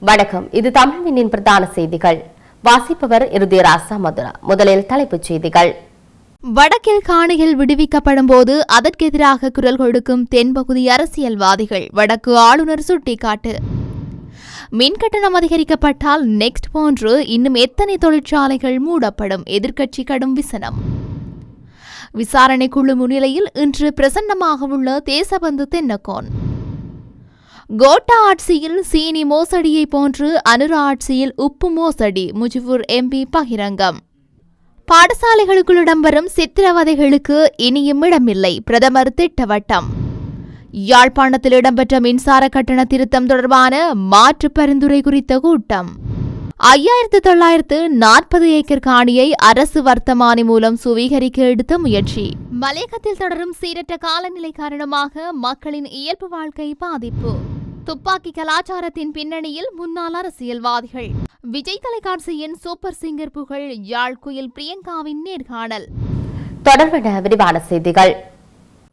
வணக்கம். இது தமிழ்வினின் பிரதான செய்திகள். வாசிப்பவர் இருதிராசா மதுரா. முதலில் தலைப்புச் செய்திகள். வடக்கில் காணியில் விடுவிக்கப்படும் போது அதற்கெதிராக குரல் கொடுக்கும் தென்பகுதி அரசியல்வாதிகள் வடக்கு ஆளுநர் சுட்டிக்காட்டு. மின்கட்டணம் அதிகரிக்கப்பட்டால் நெக்ஸ்ட் போன்று இன்னும் எத்தனை தொழிற்சாலைகள் மூடப்படும்? எதிர்க்கட்சி கடும் விசனம். விசாரணை குழு முன்னிலையில் இன்று பிரசன்னமாக உள்ள தேசபந்து தென்னகோன். கோட்டா ஆட்சியில் சீனி மோசடியை போன்று அனுரா ஆட்சியில் உப்பு மோசடி முஜிபுர் எம்பி பகிரங்கம். பாடசாலைகளுக்குள் இடம்பெறும் சித்திரவதைகளுக்கு இனியும் இடமில்லை பிரதமர் திட்டவட்டம். யாழ்ப்பாணத்தில் இடம்பெற்ற மின்சார கட்டண திருத்தம் தொடர்பான மாற்று பரிந்துரை குறித்த கூட்டம். ஐயாயிரத்து தொள்ளாயிரத்து நாற்பது ஏக்கர் காணியை அரசு வர்த்தமானி மூலம் சுவீகரிக்க எடுத்த முயற்சி. மலையகத்தில் தொடரும் சீரற்ற காலநிலை காரணமாக மக்களின் இயல்பு வாழ்க்கை பாதிப்பு. துப்பாக்கி கலாச்சாரத்தின் பின்னணியில் முன்னாள் அரசியல்வாதிகள். விஜய் தொலைக்காட்சியின் சூப்பர் சிங்கர் புகழ் யாழ் குயில் பிரியங்காவின் நேர்காணல். தொடர்பான விரிவான செய்திகள்.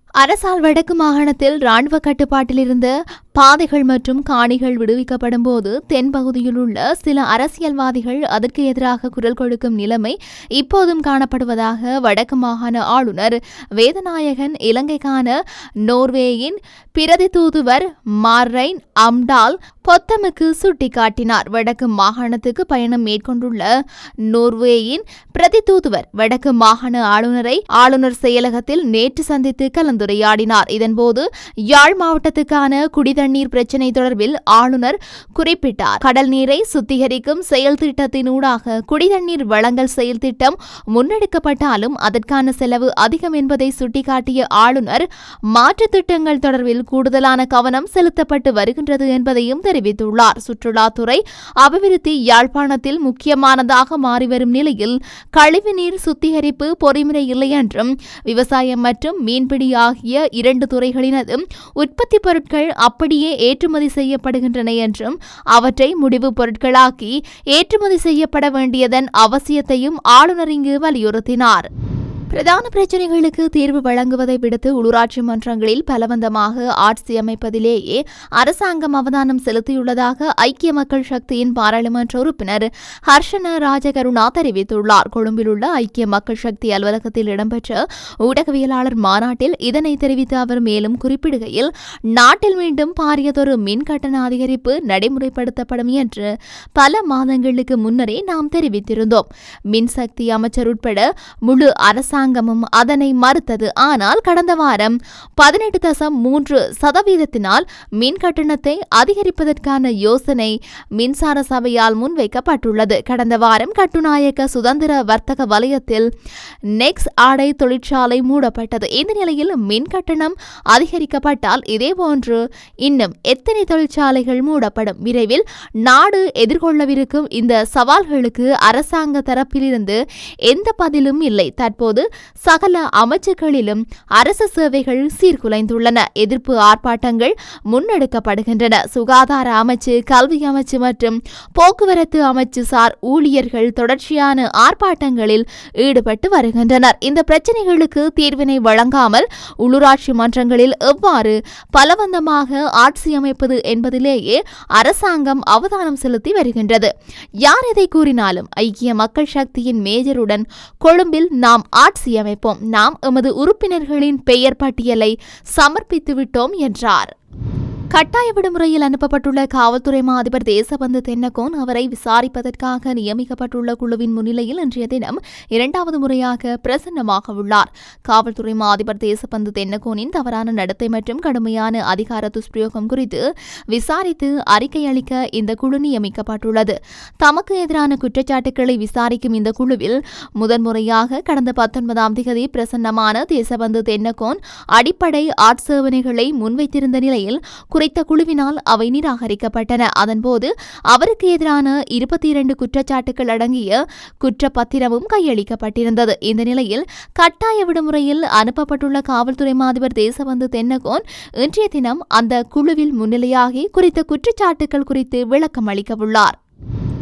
அரசால் வடக்கு மாகாணத்தில் ராணுவ கட்டுப்பாட்டில் இருந்த பாதைகள் மற்றும் காணிகள் விடுவிக்கப்படும் போது தென்பகுதியில் உள்ள சில அரசியல்வாதிகள் அதற்கு எதிராக குரல் கொடுக்கும் நிலைமை இப்போதும் காணப்படுவதாக வடக்கு மாகாண ஆளுநர் வேதநாயகன் இலங்கைக்கான நோர்வேயின் பிரதி தூதுவர் மார்ரைன் அம்டால் பொத்தமுக்கு சுட்டிக்காட்டினார். வடக்கு மாகாணத்துக்கு பயணம் மேற்கொண்டுள்ள நோர்வேயின் பிரதி தூதுவர் வடக்கு மாகாண ஆளுநரை ஆளுநர் செயலகத்தில் நேற்று சந்தித்து கலந்துரையாடினார். இதன்போது யாழ் மாவட்டத்துக்கான தண்ணீர் பிரச்சினை தொடர்பில் ஆளுநர் குறிப்பிட்டார். கடல் நீரை சுத்திகரிக்கும் செயல் திட்டத்தினூடாக குடிதண்ணீர் வழங்கல் செயல் திட்டம் முன்னெடுக்கப்பட்டாலும் அதற்கான செலவு அதிகம் என்பதை சுட்டிக்காட்டிய ஆளுநர் மாற்றுத் திட்டங்கள் தொடர்பில் கூடுதலான கவனம் செலுத்தப்பட்டு வருகின்றது என்பதையும் தெரிவித்துள்ளார். சுற்றுலாத்துறை அபிவிருத்தி யாழ்ப்பாணத்தில் முக்கியமானதாக மாறிவரும் நிலையில் கழிவுநீர் சுத்திகரிப்பு பொறிமுறை இல்லை என்றும் விவசாயம் மற்றும் மீன்பிடி ஆகிய இரண்டு துறைகளினதும் உற்பத்தி பொருட்கள் அப்படி அப்படியே ஏற்றுமதி செய்யப்படுகின்றன என்றும் அவற்றை முடிவு பொருட்களாக்கி ஏற்றுமதி செய்யப்பட வேண்டியதன் அவசியத்தையும் ஆளுநர் இங்கு வலியுறுத்தினார். பிரதான பிரச்சினைகளுக்கு தீர்வு வழங்குவதை விடுத்து உள்ளூராட்சி மன்றங்களில் பலவந்தமாக ஆட்சி அமைப்பதிலேயே அரசாங்கம் அவதானம் செலுத்தியுள்ளதாக ஐக்கிய மக்கள் சக்தியின் பாராளுமன்ற உறுப்பினர் ஹர்ஷன ராஜகருணா தெரிவித்துள்ளார். கொழும்பில் உள்ள ஐக்கிய மக்கள் சக்தி அலுவலகத்தில் இடம்பெற்ற ஊடகவியலாளர் மாநாட்டில் இதனை தெரிவித்த அவர் மேலும் குறிப்பிடுகையில் நாட்டில் மீண்டும் பாரியதொரு மின் கட்டண அதிகரிப்பு நடைமுறைப்படுத்தப்படும் என்று பல மாதங்களுக்கு முன்னரே நாம் தெரிவித்திருந்தோம். மின்சக்தி அமைச்சர் உட்பட முழு அரசாங்க அரசாங்கமும் அதனை மறுத்தது. ஆனால் கடந்த வாரம் பதினெட்டு தசம் மூன்று சதவீதத்தினால் மின் கட்டணத்தை அதிகரிப்பதற்கான யோசனை மின்சார சபையால் முன்வைக்கப்பட்டுள்ளது. கடந்த வாரம் கட்டுநாயக்க சுதந்திர வர்த்தக வலயத்தில் நெக்ஸ் ஆடை தொழிற்சாலை மூடப்பட்டது. இந்த நிலையில் மின் கட்டணம் அதிகரிக்கப்பட்டால் இதேபோன்று இன்னும் எத்தனை தொழிற்சாலைகள் மூடப்படும்? விரைவில் நாடு எதிர்கொள்ளவிருக்கும் இந்த சவால்களுக்கு அரசாங்க தரப்பிலிருந்து எந்த பதிலும் இல்லை. தற்போது சகல அமைச்சர்களிலும் அரசு சேவைகள் சீர்குலைந்துள்ளன. எதிர்ப்பு ஆர்ப்பாட்டங்கள் முன்னெடுக்கப்படுகின்றன. சுகாதார அமைச்சு கல்வி அமைச்சு மற்றும் போக்குவரத்து அமைச்சு சார் ஊழியர்கள் தொடர்ச்சியான ஆர்ப்பாட்டங்களில் ஈடுபட்டு வருகின்றனர். இந்த பிரச்சினைகளுக்கு தீர்வினை வழங்காமல் உள்ளூராட்சி மன்றங்களில் எவ்வாறு பலவந்தமாக ஆட்சி அமைப்பது என்பதிலேயே அரசாங்கம் அவதானம் செலுத்தி வருகின்றது. யார் எதை கூறினாலும் ஐக்கிய மக்கள் சக்தியின் மேஜருடன் கொழும்பில் நாம் ஆட்சி மாற்றியமைப்போம் நாம் எமது உறுப்பினர்களின் பெயர் பட்டியலை சமர்ப்பித்து விட்டோம் என்றார். கட்டாய விடுமுறையில் அனுப்பப்பட்டுள்ள காவல்துறை மா அதிபர் தேசபந்து தென்னகோன் அவரை விசாரிப்பதற்காக நியமிக்கப்பட்டுள்ள குழுவின் முன்னிலையில் இன்றைய தினம் இரண்டாவது முறையாக பிரசன்னமாக உள்ளார். காவல்துறை மா அதிபர் தேசபந்து தென்னகோனின் தவறான நடத்தை மற்றும் கடுமையான அதிகார துஷ்பிரயோகம் குறித்து விசாரித்து அறிக்கை அளிக்க இந்த குழு நியமிக்கப்பட்டுள்ளது. தமக்கு எதிரான குற்றச்சாட்டுக்களை விசாரிக்கும் இந்த குழுவில் முதன்முறையாக கடந்த பத்தொன்பதாம் திகதி பிரசன்னமான தேசபந்து தென்னகோன் அடிப்படை ஆட்சேபனைகளை முன்வைத்திருந்த நிலையில் குறித்த குழுவினால் அவை நிராகரிக்கப்பட்டன. அதன்போது அவருக்கு எதிரான இருபத்தி இரண்டு குற்றச்சாட்டுகள் அடங்கிய குற்றப்பத்திரமும் கையளிக்கப்பட்டிருந்தது. இந்த நிலையில் கட்டாய விடுமுறையில் அனுப்பப்பட்டுள்ள காவல்துறை மாதிபர் தேசபந்து தென்னகோன் இன்றைய தினம் அந்த குழுவில் முன்னிலையாகி குறித்த குற்றச்சாட்டுகள் குறித்து விளக்கம் அளிக்கவுள்ளார்.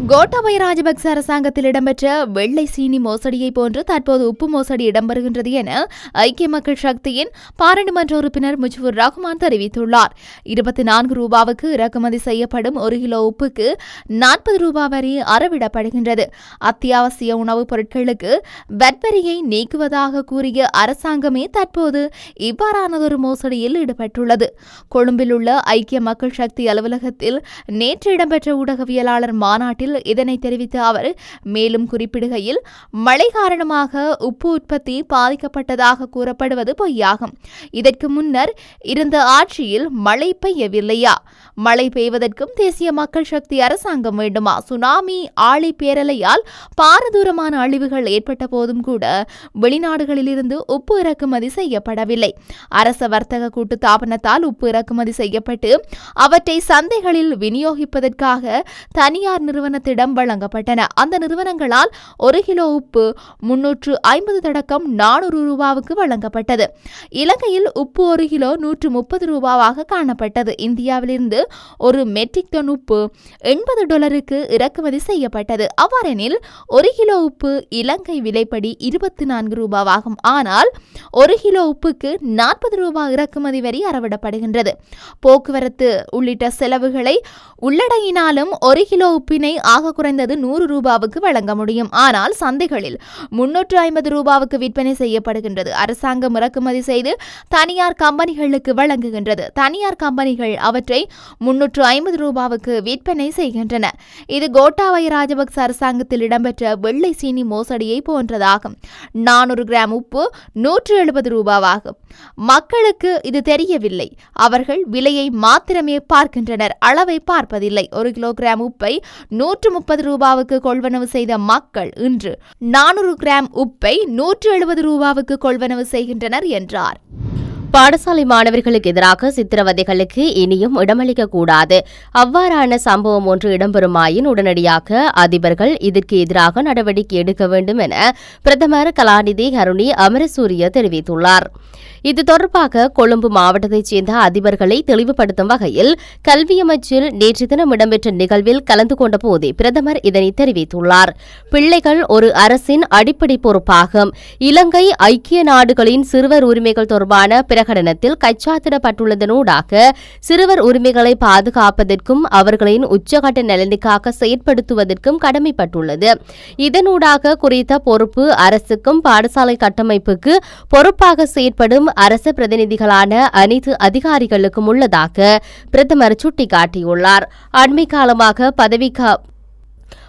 கோட்டாபய ராஜபக்ச அரசாங்கத்தில் இடம்பெற்ற வெள்ளை சீனி மோசடியை போன்று தற்போது உப்பு மோசடி இடம்பெறுகின்றது என ஐக்கிய மக்கள் சக்தியின் பாராளுமன்ற உறுப்பினர் முஜிபுர் ரஹ்மான் தெரிவித்துள்ளார். இருபத்தி நான்கு ரூபாவுக்கு இறக்குமதி செய்யப்படும் ஒரு கிலோ உப்புக்கு நாற்பது ரூபாய் வரி அறவிடப்படுகின்றது. அத்தியாவசிய உணவுப் பொருட்களுக்கு வட்வரியை நீக்குவதாக கூறிய அரசாங்கமே தற்போது இவ்வாறானதொரு மோசடியில் ஈடுபட்டுள்ளது. கொழும்பில் உள்ள ஐக்கிய மக்கள் சக்தி அலுவலகத்தில் நேற்று இடம்பெற்ற ஊடகவியலாளர் மாநாட்டில் இதனை தெரிவித்த அவர் மேலும் குறிப்பிடுகையில் மழை காரணமாக உப்பு உற்பத்தி பாதிக்கப்பட்டதாக கூறப்படுவது பொய்யாகும். இதற்கு முன்னர் இருந்த ஆட்சியில் மழை பெய்யவில்லையா? மழை பெய்வதற்கும் தேசிய மக்கள் சக்தி அரசாங்கம் வேண்டுமா? சுனாமி ஆழி பேரலையால் பாரதூரமான அழிவுகள் ஏற்பட்ட போதும் கூட வெளிநாடுகளிலிருந்து உப்பு இறக்குமதி செய்யப்படவில்லை. அரச வர்த்தக கூட்டு தாபனத்தால் உப்பு இறக்குமதி செய்யப்பட்டு அவற்றை சந்தைகளில் விநியோகிப்பதற்காக தனியார் நிறுவனத்திடம் வழங்கப்பட்டன. அந்த நிறுவனங்களால் ஒரு கிலோ உப்பு முன்னூற்று ஐம்பது தொடக்கம் நானூறு ரூபாவுக்கு வழங்கப்பட்டது. இலங்கையில் உப்பு ஒரு கிலோ நூற்று முப்பது ரூபாவாக காணப்பட்டது. இந்தியாவிலிருந்து ஒரு மெட்ரிக் டன் உப்பு எண்பது டாலருக்கு இறக்குமதி செய்யப்பட்டது. அவ்வாறெனில் ஒரு கிலோ உப்பு இலங்கை விலைப்படி இருபத்தி நான்கு ரூபாவாகும். ஆனால் ஒரு கிலோ உப்புக்கு நாற்பது ரூபாய் இறக்குமதி வரி அறவிடப்படுகின்றது. போக்குவரத்து உள்ளிட்ட செலவுகளை உள்ளடங்கினாலும் ஒரு கிலோ உப்பினை ஆக குறைந்தது நூறு ரூபாவுக்கு வழங்க முடியும். ஆனால் சந்தைகளில் முன்னூற்று ஐம்பது ரூபாவுக்கு விற்பனை செய்யப்படுகின்றது. அரசாங்கம் இறக்குமதி செய்து தனியார் கம்பெனிகளுக்கு வழங்குகின்றது. தனியார் கம்பெனிகள் அவற்றை முன்னூற்று ஐம்பது ரூபாவுக்கு விற்பனை செய்கின்றன. இது கோட்டாபய ராஜபக்ச அரசாங்கத்தில் இடம்பெற்ற வெள்ளை சீனி மோசடியை போன்றதாகும். நானூறு கிராம் உப்பு நூற்று எழுபது ரூபாவாகும். மக்களுக்கு இது தெரியவில்லை. அவர்கள் விலையை மாத்திரமே பார்க்கின்றனர். அளவை பார்ப்பதில்லை. ஒரு கிலோகிராம் உப்பை நூற்று முப்பது ரூபாவுக்கு கொள்வனவு செய்த மக்கள் இன்று நானூறு கிராம் உப்பை நூற்று எழுபது ரூபாவுக்கு கொள்வனவு செய்கின்றனர் என்றார். பாடசாலை மாணவர்களுக்கு எதிராக சித்திரவதைகளுக்கு இனியும் இடமளிக்கக்கூடாது அவ்வாறான சம்பவம் ஒன்று இடம்பெறுமாயின் உடனடியாக அதிபர்கள் இதற்கு எதிராக நடவடிக்கை எடுக்க வேண்டும் என பிரதமர் கலாநிதி கருணி அமரசூரிய தெரிவித்துள்ளார். இது தொடர்பாக கொழும்பு மாவட்டத்தைச் சேர்ந்த அதிபர்களை தெளிவுபடுத்தும் வகையில் கல்வி அமைச்சில் நேற்று தினம் இடம்பெற்ற நிகழ்வில் கலந்து கொண்ட போதே பிரதமர் இதனை தெரிவித்துள்ளார். பிள்ளைகள் ஒரு அரசின் அடிப்படை பொறுப்பாகும். இலங்கை ஐக்கிய நாடுகளின் சிறுவர் உரிமைகள் தொடர்பான பிரகடனத்தில் கைச்சாத்திடப்பட்டுள்ளதனூடாக சிறுவர் உரிமைகளை பாதுகாப்பதற்கும் அவர்களின் உச்சகட்ட நலனுக்காக செயற்படுத்துவதற்கும் கடமைப்பட்டுள்ளது. இதனூடாக குறித்த பொறுப்பு அரசுக்கும் பாடசாலை கட்டமைப்புக்கு பொறுப்பாக செயற்படும் அரசு பிரதிநிதிகளான அனைத்து அதிகாரிகளுக்கும் உள்ளதாக பிரதமர் சுட்டிக்காட்டியுள்ளார். அண்மை காலமாக பதவிக்கா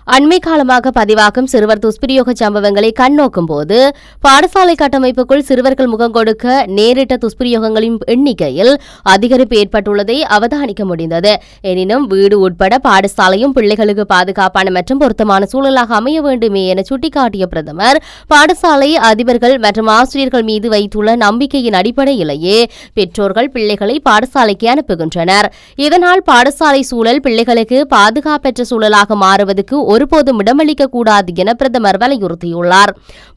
அண்மை காலமாக பதிவாகும் சிறுவர் துஷ்பிரயோக சம்பவங்களை கண்ணோக்கும் போது பாடசாலை கட்டமைப்புக்குள் சிறுவர்கள் முகம் கொடுக்க நேரிட்ட துஷ்பிரயோகங்களின் எண்ணிக்கையில் அதிகரிப்பு ஏற்பட்டுள்ளதை அவதானிக்க முடிந்தது. எனினும் வீடு உட்பட பாடசாலையும் பிள்ளைகளுக்கு பாதுகாப்பான மற்றும் பொருத்தமான சூழலாக அமைய வேண்டுமே என சுட்டிக்காட்டிய பிரதமர் பாடசாலை அதிபர்கள் மற்றும் ஆசிரியர்கள் மீது வைத்துள்ள நம்பிக்கையின் அடிப்படையிலேயே பெற்றோர்கள் பிள்ளைகளை பாடசாலைக்கு அனுப்புகின்றனர். இதனால் பாடசாலை சூழல் பிள்ளைகளுக்கு பாதுகாப்பற்ற சூழலாக மாறுவதற்கு ஒருபோதும் இடமளிக்க கூடாது என பிரதமர் வலியுறுத்தியுள்ளார்.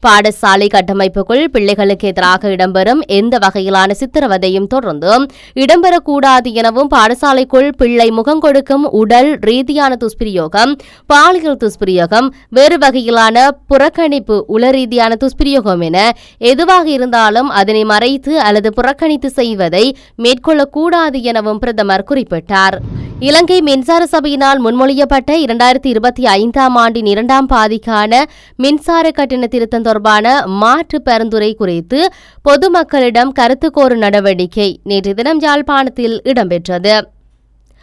பாடசாலை கட்டமைப்புக்குள் பிள்ளைகளுக்கு எதிராக இடம்பெறும் எந்த வகையிலான சித்திரவதையும் தொடர்ந்து இடம்பெறக்கூடாது எனவும் பாடசாலைக்குள் பிள்ளை முகம் கொடுக்கும் உடல் ரீதியான துஷ்பிரயோகம் பாலியல் துஷ்பிரயோகம் வேறு வகையிலான புறக்கணிப்பு உளரீதியான துஷ்பிரயோகம் என எதுவாக இருந்தாலும் அதனை மறைத்து அல்லது புறக்கணித்து செய்வதை மேற்கொள்ளக்கூடாது எனவும் பிரதமர் குறிப்பிட்டார். இலங்கை மின்சார சபையினால் முன்மொழியப்பட்ட இரண்டாயிரத்தி இருபத்தி ஐந்தாம் ஆண்டின் இரண்டாம் பாதிக்கான மின்சார கட்டண திருத்தம் தொடர்பான மாற்று பரிந்துரை குறித்து பொதுமக்களிடம் கருத்து கோரும் நடவடிக்கை நேற்று தினம் யாழ்ப்பாணத்தில் இடம்பெற்றது.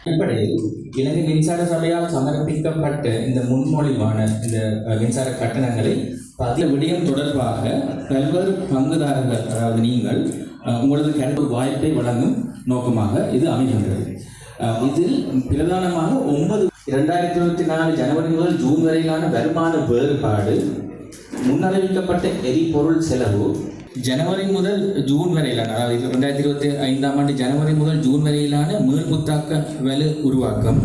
அடிப்படையில் இலங்கை மின்சார சபையால் சமர்ப்பிக்கப்பட்ட இந்த முன்மொழிவான இந்த மின்சார கட்டணங்களை பதிய விடயம் தொடர்பாக பல்வேறு பங்குதாரர்கள் அதாவது நீங்கள் உங்களது கருத்து வாய்ப்பை வழங்கும் நோக்கமாக இது அமைகின்றது. இதில் பிரதானமாக ஒன்பது இரண்டாயிரத்தி இருபத்தி நாலு ஜனவரி முதல் ஜூன் வரையிலான வருமான வேறுபாடு முன்னறிவிக்கப்பட்ட எரிபொருள் செலவு ஜனவரி முதல் ஜூன் வரையிலான அதாவது ரெண்டாயிரத்தி இருபத்தி ஐந்தாம் ஆண்டு ஜனவரி முதல் ஜூன் வரையிலான மீள்புத்தாக்க வலு உருவாக்கம்.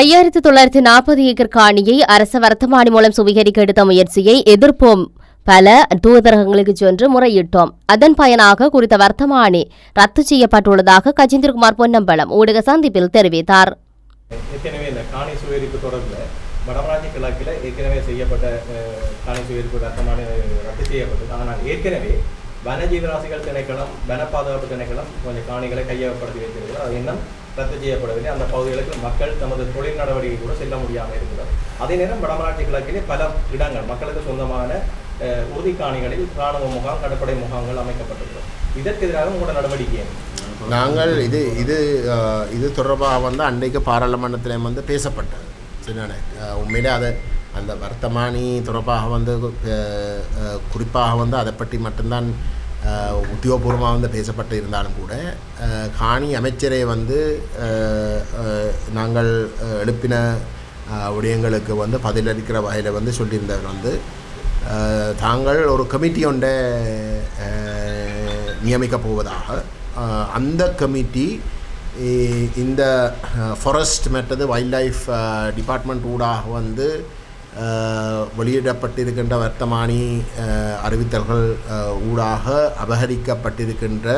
ஐயாயிரத்தி தொள்ளாயிரத்தி நாற்பது ஏக்கர் காணியை அரச வர்த்தமானி மூலம் சுவீகரிக்க எடுத்த முயற்சியை எதிர்ப்போம். பல தூதரகங்களுக்கு சென்று முறையிட்டோம். அதன் பயனாக குறித்த வர்த்தமானி ரத்து செய்யப்பட்டுள்ளதாக கஜேந்திரகுமார் பொன்னம்பலம் ஊடக சந்திப்பில் தெரிவித்தார். வடமராட்சி கிழக்கில் ஏற்கனவே செய்யப்பட்ட காணி சுயரிப்பு ரத்தமான ரத்து செய்யப்பட்டது. ஆனால் ஏற்கனவே வனஜீவராசிகள் திணைக்களம் வன பாதுகாப்பு திணைக்களம் கொஞ்சம் காணிகளை கையகப்படுத்தி வைத்திருக்கிறது அது இன்னும் ரத்து செய்யப்படவில்லை. அந்த பகுதிகளுக்கு மக்கள் தமது தொழில் நடவடிக்கை கூட செல்ல முடியாமல் இருக்கிறது அதே நேரம் வடமராட்சி கிழக்கிலே பல இடங்கள் மக்களுக்கு சொந்தமான உறுதிக்காணிகளில் உறுதி காணிகளில் இராணுவ முகாம் கடற்படை முகாம்கள் அமைக்கப்பட்டிருக்கிறது இதற்கு எதிராக உங்களோட நடவடிக்கை நாங்கள் இது இது இது தொடர்பாக வந்து அன்றைக்கு பாராளுமன்றத்தில் வந்து பேசப்பட்டது. சரிதானே? உண்மையிலே அதை அந்த வர்த்தமானி தொடர்பாக வந்து குறிப்பாக வந்து அதை பற்றி மட்டும்தான் உத்தியோகபூர்வமாக வந்து பேசப்பட்டு இருந்தாலும் கூட காணி அமைச்சரை வந்து நாங்கள் எழுப்பின விடயங்களுக்கு வந்து பதிலளிக்கிற வகையில் வந்து சொல்லியிருந்தவர் வந்து தாங்கள் ஒரு கமிட்டி ஒன்றை நியமிக்கப் போவதாக. அந்த கமிட்டி இந்த ஃபாரஸ்ட் மற்றது வைல்ட் லைஃப் டிபார்ட்மெண்ட் ஊடாக வந்து வெளியிடப்பட்டிருக்கின்ற வர்த்தமானி அறிவித்தல்கள் ஊடாக அபகரிக்கப்பட்டிருக்கின்ற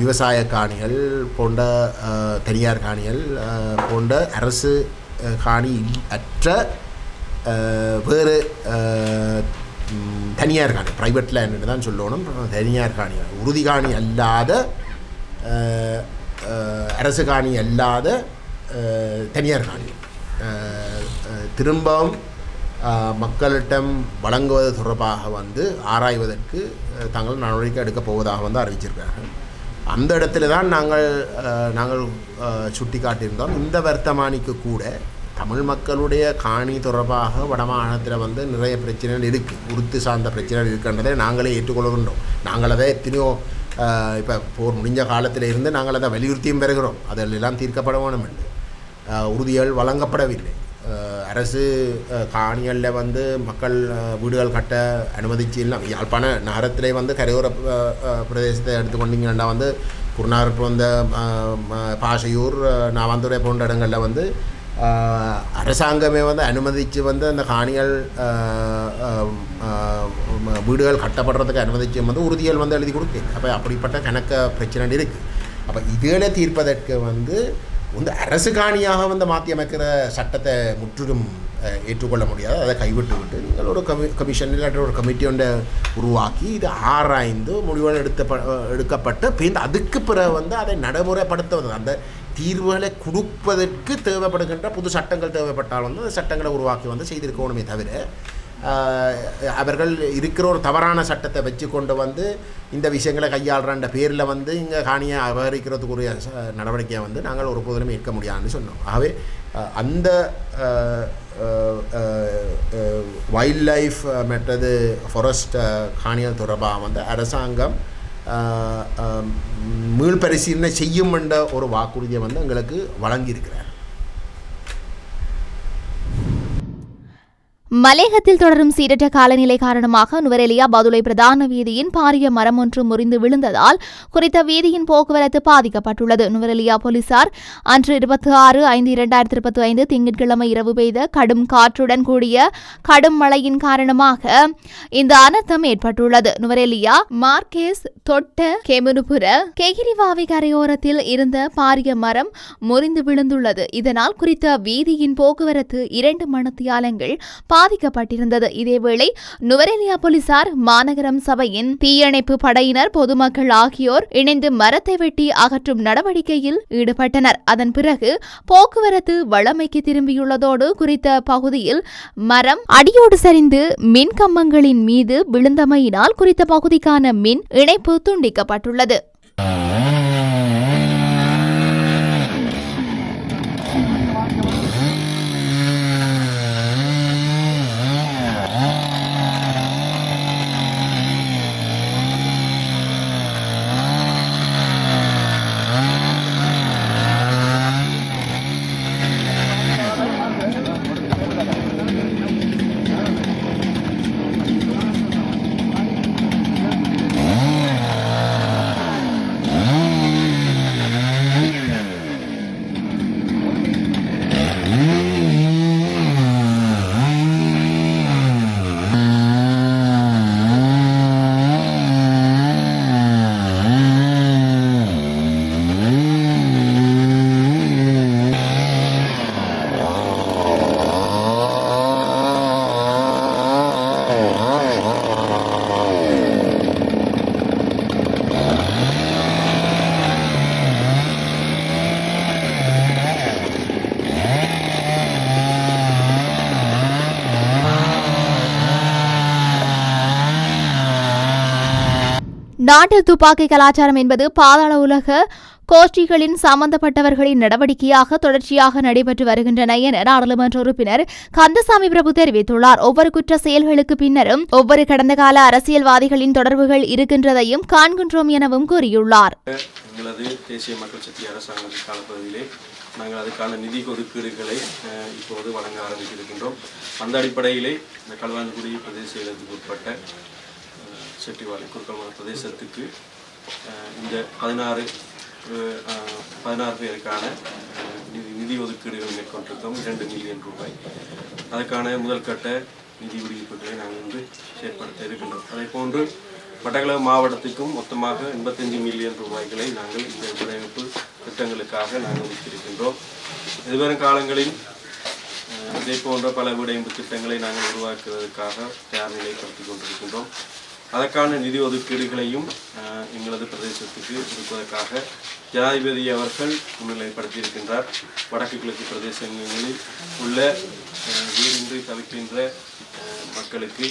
விவசாய காணிகள் போன்ற தனியார் காணிகள் போன்ற அரசு காணி அற்ற வேறு தனியார் காணி ப்ரைவேட் லேண்டுன்னு தான் சொல்லணும். தனியார் காணி உறுதி காணி அல்லாத அரசு காணி அல்லாத தனியார் காணி. திரும்பவும் மக்களிடம் வழங்குவது தொடர்பாக வந்து ஆராய்வதற்கு தாங்கள் நடவடிக்கை எடுக்கப் போவதாக வந்து அறிவிச்சிருக்கார்கள் அந்த இடத்துல தான் நாங்கள் நாங்கள் சுட்டி காட்டியிருந்தோம் இந்த வர்த்தமானிக்கு கூட தமிழ் மக்களுடைய காணி தொடர்பாக வடமாகாணத்தில் வந்து நிறைய பிரச்சனைகள் இருக்குது உருத்து சார்ந்த பிரச்சனைகள் இருக்கின்றதை நாங்களே ஏற்றுக்கொள்கின்றோம். நாங்கள் அதை எத்தனையோ இப்போ போர் முடிஞ்ச காலத்தில் இருந்து நாங்கள் அதை வலியுறுத்தியும் பெறுகிறோம். அதெல்லாம் தீர்க்கப்பட வேணும் என்று. உறுதிகள் வழங்கப்படவில்லை. அரசு காணிகளில் வந்து மக்கள் வீடுகள் கட்ட அனுமதிச்சு இல்லை. யாழ்ப்பாண நகரத்திலே வந்து கரையோர பிரதேசத்தை எடுத்துக்கொண்டீங்கன்னா வந்து குருநாகர் போன்ற பாஷையூர் நாவாந்துறை போன்ற இடங்களில் வந்து அரசாங்கமே வந்து அனுமதித்து வந்து அந்த காணிகள் வீடுகள் கட்டப்படுறதுக்கு அனுமதிச்சு வந்து உறுதிகள் வந்து எழுதி கொடுக்கு. அப்போ அப்படிப்பட்ட கணக்க பிரச்சனை இருக்குது அப்போ இதுகளை தீர்ப்பதற்கு வந்து வந்து அரசு காணியாக வந்து மாற்றி அமைக்கிற சட்டத்தை முற்றிலும் ஏற்றுக்கொள்ள முடியாது. அதை கைவிட்டு விட்டு நீங்கள் ஒரு கமி கமிஷன் இல்லாட்டி ஒரு கமிட்டி ஒன்றை உருவாக்கி இது ஆராய்ந்து முடிவுகள் எடுத்த எடுக்கப்பட்டு பின் அதுக்கு பிறகு வந்து அதை நடைமுறைப்படுத்துவது. அந்த தீர்வுகளை கொடுப்பதற்கு தேவைப்படுகின்ற புது சட்டங்கள் தேவைப்பட்டால் வந்து அந்த சட்டங்களை உருவாக்கி வந்து செய்திருக்கணுமே தவிர அவர்கள் இருக்கிற ஒரு தவறான சட்டத்தை வச்சு கொண்டு வந்து இந்த விஷயங்களை கையாளுறன்ற பேரில் வந்து இங்கே காணியை அபகரிக்கிறதுக்குரிய ச- நடவடிக்கையை வந்து நாங்கள் ஒரு போதிலும் இருக்க முடியாதுன்னு சொன்னோம். ஆகவே அந்த வைல்ட் லைஃப் மற்றது ஃபாரஸ்ட் காணியல் தொடர்பாக வந்து அரசாங்கம் மீள்பரிசீலனை செய்யும் என்ற ஒரு வாக்குறுதியை வந்து எங்களுக்கு வழங்கியிருக்கிறார். மலேகத்தில் தொடரும் சீரற்ற காலநிலை காரணமாக நுவரெலியா பதுளை பிரதான வீதியின் பாரிய மரம் ஒன்று முறிந்து விழுந்ததால் குறித்த வீதியின் போக்குவரத்து பாதிக்கப்பட்டுள்ளது. நுவரெலியா போலீசார் அன்று இருபத்தி ஆறு ஐந்து இரண்டாயிரத்தி இருபத்தி ஐந்து திங்கட்கிழமை இரவு பெய்த கடும் காற்றுடன் கூடிய கடும் மழையின் காரணமாக இந்த அனர்த்தம் ஏற்பட்டுள்ளது. நுவரெலியா மார்க்கேஸ் தொட்ட கெமுனுபுர கெகிரிவாவி கரையோரத்தில் இருந்த பாரிய மரம் முறிந்து விழுந்துள்ளது. இதனால் குறித்த வீதியின் போக்குவரத்து இரண்டு மணத்தியாலங்கள் பாதிக்கப்பட்டிருந்தது. இதேவேளை நுவரெலியா போலீசார் மாநகரம் சபையின் தீயணைப்பு படையினர் பொதுமக்கள் ஆகியோர் இணைந்து மரத்தை வெட்டி அகற்றும் நடவடிக்கையில் ஈடுபட்டனர். அதன் பிறகு போக்குவரத்து வளமைக்கு திரும்பியுள்ளதோடு குறித்த பகுதியில் மரம் அடியோடு சரிந்து மின் கம்பங்களின் மீது விழுந்தமையினால் குறித்த பகுதிக்கான மின் இணைப்பு துண்டிக்கப்பட்டுள்ளது. நாட்டில் துப்பாக்கி கலாச்சாரம் என்பது பாதாள உலக கோஷ்டிகளின் சம்பந்தப்பட்டவர்களின் நடவடிக்கையாக தொடர்ச்சியாக நடைபெற்று வருகின்றன என நாடாளுமன்ற உறுப்பினர் கந்தசாமி பிரபு தெரிவித்துள்ளார். ஒவ்வொரு குற்ற செயல்களுக்கு பின்னரும் ஒவ்வொரு கடந்த கால அரசியல்வாதிகளின் தொடர்புகள் இருக்கின்றதையும் காண்கின்றோம் எனவும் கூறியுள்ளார். எங்களது தேசிய மக்கள் சக்தி அரசாங்கத்தின் காலப்பகுதியிலே நாங்கள் அதுக்கான நிதி ஒதுக்கீடுகளை இப்போது வழங்க ஆரம்பித்திருக்கின்றோம். அந்த அடிப்படையிலே இந்த களுவாஞ்சிக்குடி பிரதேச உட்பட்ட செட்டிவாளி குறுக்கல்மலை பிரதேசத்துக்கு இந்த பதினாறு பதினாறு பேருக்கான நிதி நிதி ஒதுக்கீடுகள் மேற்கொண்டிருக்கோம். இரண்டு மில்லியன் ரூபாய். அதற்கான முதல் கட்ட நிதி விடுவிப்புகளை நாங்கள் வந்து செயற்படுத்த இருக்கின்றோம். அதே போன்று மட்டக்களவு மாவட்டத்துக்கும் மொத்தமாக எண்பத்தஞ்சு மில்லியன் ரூபாய்களை நாங்கள் இந்த விளைவிப்பு திட்டங்களுக்காக நாங்கள் ஒதுக்கியிருக்கின்றோம். எதிர்வரும் காலங்களில் இதே போன்ற பல விடையம்பு திட்டங்களை நாங்கள் உருவாக்குவதற்காக தயார் நிலைப்படுத்திக் கொண்டிருக்கின்றோம். அதற்கான நிதி ஒதுக்கீடுகளையும் எங்களது பிரதேசத்துக்கு கொடுப்பதற்காக ஜனாதிபதி அவர்கள் முன்னிலைப்படுத்தியிருக்கின்றார் வடக்கு கிழக்கு பிரதேசங்களில் உள்ள வீடின்றி தவிக்கின்ற மக்களுக்கு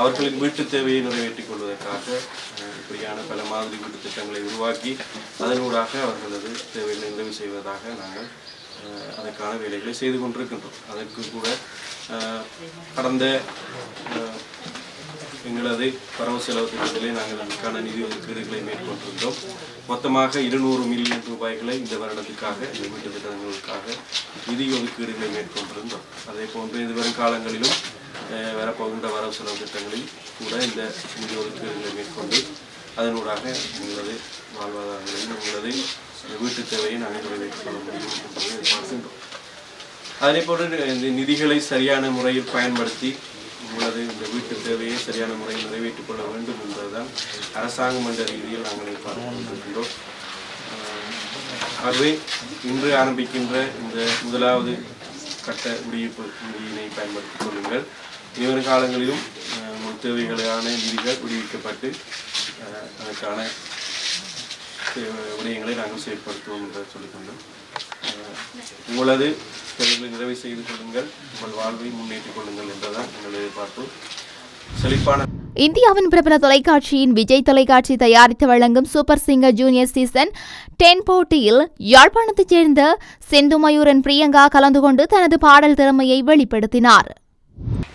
அவர்களின் வீட்டு தேவையை நிறைவேற்றிக் கொள்வதற்காக இப்படியான பல மாதிரி வீட்டு திட்டங்களை உருவாக்கி அதனூடாக அவர்களது தேவைகளை நிறைவு செய்வதாக நாங்கள் அதற்கான வேலைகளை செய்து கொண்டிருக்கின்றோம். அதற்கு கூட கடந்த எங்களது வரவு செலவு திட்டத்திலே நாங்கள் அதற்கான நிதி ஒதுக்கீடுகளை மேற்கொண்டிருந்தோம். மொத்தமாக இருநூறு மில்லியன் ரூபாய்களை இந்த வருடத்துக்காக இந்த வீட்டு திட்டங்களுக்காக நிதி ஒதுக்கீடுகளை மேற்கொண்டிருந்தோம். அதே போன்று எதிர்வரும் காலங்களிலும் வரப்போகின்ற வரவு செலவு திட்டங்களில் கூட இந்த நிதி ஒதுக்கீடுகளை மேற்கொண்டு அதனூடாக எங்களது வாழ்வாதாரங்களையும் எங்களது வீட்டு தேவையை நாங்கள் நிறைவேற்றிக் கொள்ள முடியும் என்பதை எதிர்பார்க்கின்றோம். அதே போன்று இந்த நிதிகளை சரியான முறையில் பயன்படுத்தி உங்களது இந்த வீட்டு தேவையை சரியான முறையில் நிறைவேற்றிக் கொள்ள வேண்டும் என்பதுதான் அரசாங்கம் என்ற ரீதியில் நாங்கள் எதிர்பார்த்து கொண்டிருக்கின்றோம் ஆகவே இன்று ஆரம்பிக்கின்ற இந்த முதலாவது கட்ட குடியிருப்பு நிதியினை பயன்படுத்திக் கொள்ளுங்கள். இனிவரும் காலங்களிலும் தேவைகளான நிதிகள் விடுவிக்கப்பட்டு அதற்கான விடயங்களை நாங்கள் செயல்படுத்துவோம் என்று சொல்லிக்கொண்டோம். உங்களது தேவைகளை நிறைவு செய்து கொள்ளுங்கள். உங்கள் வாழ்வை முன்னேற்றிக் கொள்ளுங்கள் என்றுதான் எங்கள் எதிர்பார்ப்பு செழிப்பான இந்தியாவின் பிரபல தொலைக்காட்சியின் விஜய் தொலைக்காட்சி தயாரித்து வழங்கும் super singer junior season ten போட்டியில் யாழ்ப்பாணத்தைச் சேர்ந்த செந்து மயூரன் பிரியங்கா கலந்து கொண்டு தனது பாடல் திறமையை வெளிப்படுத்தினார்.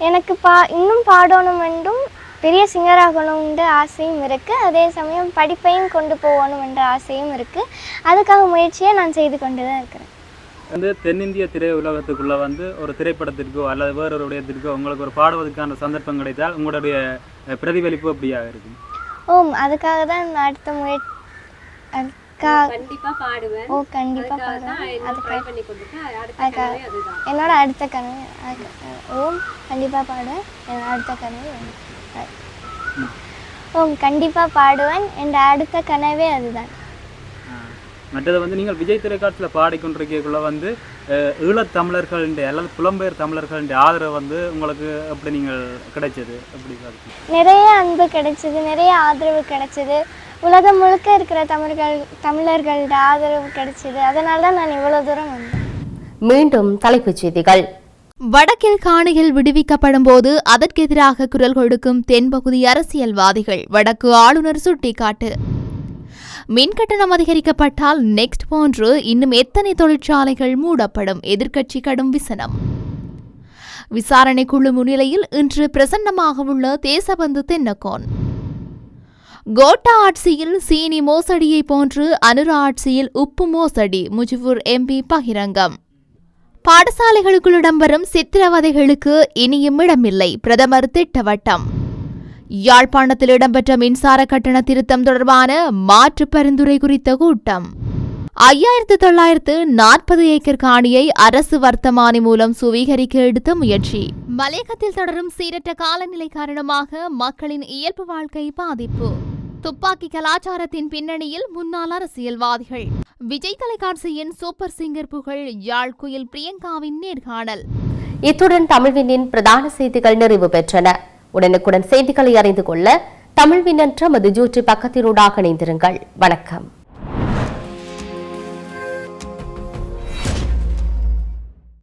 எனக்கு பா இன்னும் பாடணும் என்றும் பெரிய சிங்கர் ஆகணும்ன்ற ஆசையும் இருக்குது அதே சமயம் படிப்பையும் கொண்டு போகணும் என்ற ஆசையும் இருக்குது அதுக்காக முயற்சியை நான் செய்து கொண்டு தான் இருக்கிறேன். வந்து தென்னிந்திய திரை உலகத்துக்குள்ள வந்து ஒரு திரைப்படத்திற்கோ அல்லது வேறொரு விடயத்திற்கோ உங்களுக்கு ஒரு பாடுவதற்கான சந்தர்ப்பம் கிடைத்தால் உங்களுடைய பிரதிபலிப்பு அப்படியாக இருக்கும். ஓம் அதுக்காக தான் நான் அடுத்த முயற்சி அதுக்காக கண்டிப்பா பாடுவேன். ஓ கண்டிப்பாக பாடுவேன். அதுக்காக என்னோட அடுத்த கனவு ஓம் கண்டிப்பாக பாடுவேன். என்னோட அடுத்த கனவு. ஓம் கண்டிப்பாக பாடுவேன். என்ற அடுத்த கனவே அதுதான். மற்றது வந்து நீங்கள் விஜய் திரைக்காட்சியில் பாடிக்கொண்டிருக்கக்குள்ள வந்து ஈழத்தமிழர்களுடைய அல்லது புலம்பெயர் தமிழர்களுடைய ஆதரவு வந்து உங்களுக்கு எப்படி நீங்கள் கிடைச்சது? எப்படி? நிறைய அன்பு கிடைச்சது நிறைய ஆதரவு கிடைச்சது. உலகம் முழுக்க இருக்கிற தமிழர்கள் தமிழர்களோட ஆதரவு கிடைச்சது. அதனால தான் நான் இவ்வளோ தூரம் வந்தேன். மீண்டும் தலைப்புச் செய்திகள். வடக்கில் காணிகள் விடுவிக்கப்படும் போது அதற்கெதிராக குரல் கொடுக்கும் தென்பகுதி அரசியல்வாதிகள் வடக்கு ஆளுநர் சுட்டிக்காட்டு. மின் கட்டணம் அதிகரிக்கப்பட்டால் நெக்ஸ்ட் போன்று இன்னும் எத்தனை தொழிற்சாலைகள் மூடப்படும்? எதிர்க்கட்சி கடும் விசனம். விசாரணை குழு முன்னிலையில் இன்று பிரசன்னமாக உள்ள தேசபந்து தென்னகோன் கோட்டா ஆட்சியில் சீனி மோசடியை போன்று அனுரா ஆட்சியில் உப்பு மோசடி முஜிபுர் எம்பி பகிரங்கம். பாடசாலைகளுக்குள் இடம்பெறும் சித்திரவதைகளுக்கு இனியும் இடமில்லை. பிரதமர் திட்டவட்டம். யாழ்ப்பாணத்தில் இடம்பெற்ற மின்சார கட்டண திருத்தம் தொடர்பான மாற்று பரிந்துரை குறித்த கூட்டம். ஐயாயிரத்து தொள்ளாயிரத்து நாற்பது ஏக்கர் காணியை அரசு வர்த்தமானி மூலம் சுவீகரிக்க எடுத்த முயற்சி. மலையகத்தில் தொடரும் சீரற்ற காலநிலை காரணமாக மக்களின் இயல்பு வாழ்க்கை பாதிப்பு. துப்பாக்கி கலாச்சாரத்தின் பின்னணியில் முன்னாள் அரசியல்வாதிகள். விஜய் தொலைக்காட்சியின் சூப்பர் சிங்கர் புகழ் யாழ் குயில் பிரியங்காவின் நேர்காணல். இத்துடன் தமிழ்வினின் பிரதான செய்திகள் நிறைவு பெற்றன. உடனுக்குடன் செய்திகளை அறிந்து கொள்ள தமிழ்வின் என்ற மது ஜூற்றி பக்கத்தினூடாக இணைந்திருங்கள். வணக்கம்.